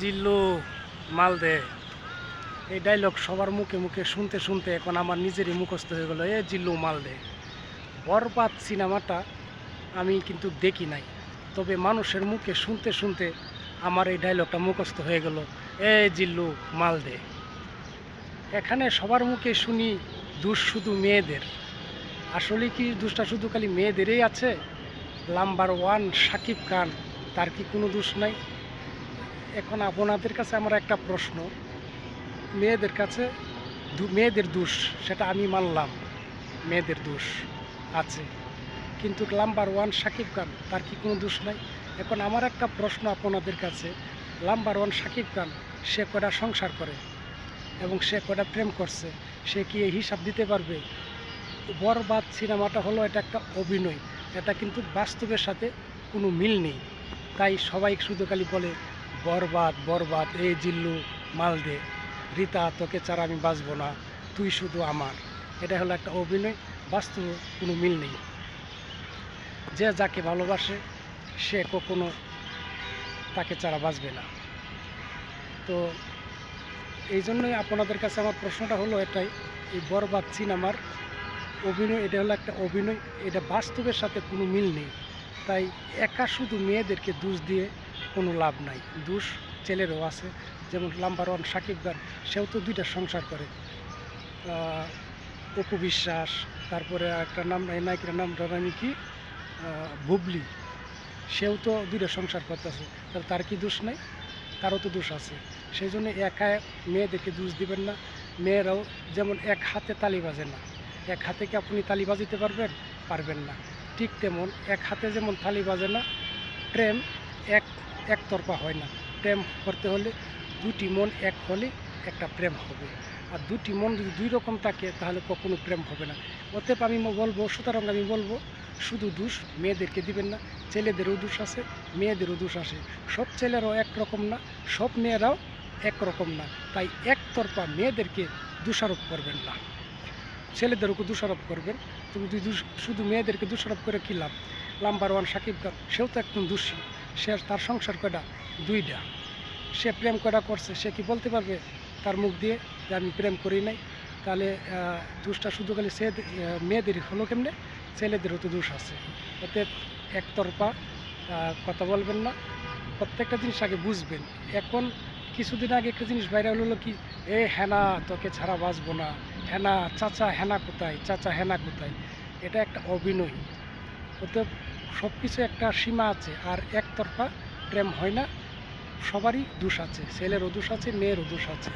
জিল্লু মাল দে। এই ডায়লগ সবার মুখে মুখে শুনতে শুনতে এখন আমার নিজেরই মুখস্থ হয়ে গেলো, এ জিল্লু মাল দে। বরবাদ সিনেমাটা আমি কিন্তু দেখি নাই, তবে মানুষের মুখে শুনতে শুনতে আমার এই ডায়লগটা মুখস্থ হয়ে গেল, এ জিল্লু মাল দে। এখানে সবার মুখে শুনি দোষ শুধু মেয়েদের। আসলে কি দুষটা শুধু খালি মেয়েদেরই আছে? নাম্বার ওয়ান সাকিব খান, তার কি কোনো দোষ নাই? এখন আপনাদের কাছে আমার একটা প্রশ্ন। মেয়েদের কাছে মেয়েদের দোষ, সেটা আমি মানলাম। মেয়েদের দোষ আছে। কিন্তু নাম্বার ওয়ান সাকিব খান, তার কি কোনো দোষ নাই? এখন আমার একটা প্রশ্ন আপনাদের কাছে। নাম্বার ওয়ান সাকিব খান, সে কটা সংসার করে? এবং সে কটা প্রেম করছে? সে কি এই হিসাব দিতে পারবে? বরবাদ সিনেমাটা হলো এটা একটা অভিনয়। এটা কিন্তু বাস্তবের সাথে কোনো মিল নেই। তাই সবাই শুধু খালি বলে বরবাদ বরবাদ, এ জিল্লু, মাল দে। রীতা, তোকে ছাড়া আমি বাঁচবো না, তুই শুধু আমার। এটা হলো একটা অভিনয়, বাস্তবে কোনো মিল নেই। যে যাকে ভালোবাসে, সে কখনো তাকে ছাড়া বাঁচবে না। তো এই জন্যই আপনাদের কাছে আমার প্রশ্নটা হলো এটাই, এই বরবাদ সিনেমার অভিনয়, এটা হলো একটা অভিনয়, এটা বাস্তবের সাথে কোনো মিল নেই। তাই একা শুধু মেয়েদেরকে দোষ দিয়ে কোনো লাভ নাই। দোষ ছেলেরও আছে, যেমন নাম্বার ওয়ান সাকিব খান, সেও তো দুইটা সংসার করে। অপু বিশ্বাস, তারপরে একটা নাম নায়িকার নাম জানি কি বুবলি। সেও তো দুইটা সংসার করতেছে, তাহলে তার কি দোষ নাই? তারও তো দোষ আছে। সেই জন্য একা মেয়েদেরকে দোষ দিবেন না। মেয়েরাও যেমন এক হাতে তালি বাজে না। এক হাতে কি আপনি তালি বাজিতে পারবেন? পারবেন না। ঠিক তেমন এক হাতে যেমন তালি বাজে না, প্রেম এক একতরফা হয় না। প্রেম করতে হলে দুটি মন এক হলে একটা প্রেম হবে। আর দুটি মন যদি দুই রকম থাকে, তাহলে কখনো প্রেম হবে না। অতএব আমি বলব, সুতরাং আমি বলব, শুধু দোষ মেয়েদেরকে দিবেন না, ছেলেদেরও দোষ আছে, মেয়েদেরও দোষ আছে। সব ছেলেরাও একরকম না, সব মেয়েরাও একরকম না। তাই একতরফা মেয়েদেরকে দোষারোপ করবেন না। ছেলেদেরকে দোষারোপ করবেন? তুমি শুধু মেয়েদেরকে দোষারোপ করে কী লাভ? নাম্বার ওয়ান সাকিব খান, সেও তো একদম দোষী। সে তার সংসার কয়টা? দুইটা। সে প্রেম কয়টা করছে? সে কি বলতে পারবে তার মুখ দিয়ে যে আমি প্রেম করি নাই? তাহলে দোষটা শুধু খালি সে মেয়েদের হলো কেমনে? ছেলেদেরও তো দোষ আছে। অতএব একতরফা কথা বলবেন না। প্রত্যেকটা জিনিস আগে বুঝবেন। এখন কিছুদিন আগে একটা জিনিস বাইরে হলো কি, এ হেনা, তোকে ছাড়া বাঁচবো না। হেনা, চাচা হেনা কোথায়? চাচা হেনা কোথায়? এটা একটা অভিনয়। অতএব সব কিছু একটা সীমা আছে, আর একতরফা প্রেম হয় না। সবারই দোষ আছে, ছেলেরও দোষ আছে, মেয়েরও দোষ আছে।